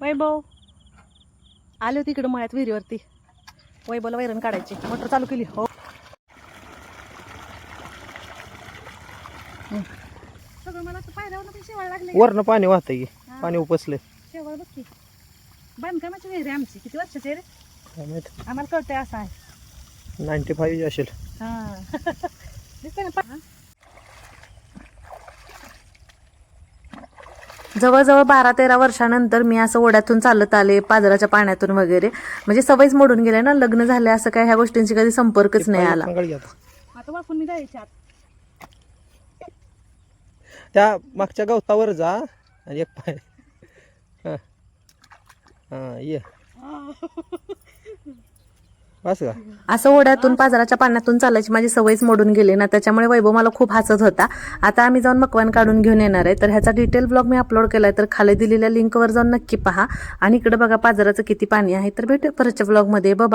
वैभव. आले होते इकडं मळ्यात विहिरीवरती. वैभवला वैरण काढायची. मोटर चालू केली. हो. सगळं मला तर पायऱ्यावर पण शेवाळ लागले वरनं पाणी वाहतंय. की पाणी उपसलंय. शेवाळ बघ की. बांधकामाची विहीर आहे आमची. किती वर्षाची रे? आम्हाला कळतंय असं आहे. नाईन्टी फाईव्ह असेल. हा. जवळजवळ बारा तेरा वर्षानंतर मी असं ओढ्यातून चालत आले पाजराच्या पाण्यातून वगैरे. म्हणजे सवयच मोडून गेले ना लग्न झाले असं काय ह्या गोष्टींची कधी संपर्कच नाही आला. त्या मागच्या गवतावर जा आणि एक पाय. हां. हां ये. का? असं ओढ्यातून पाजराच्या पाण्यातून चालायची माझी सवयच मोडून गेली ना त्याच्यामुळे वैभव मला खूप हसत होता. आता आम्ही जाऊन मकवान काढून घेऊन येणार आहे. तर ह्याचा डिटेल ब्लॉग मी अपलोड केलाय तर खाली दिलेल्या लिंकवर जाऊन नक्की पहा. आणि इकडे बघा पाजराचं किती पाणी आहे. तर भेटू परतच्या ब्लॉगमध्ये बाय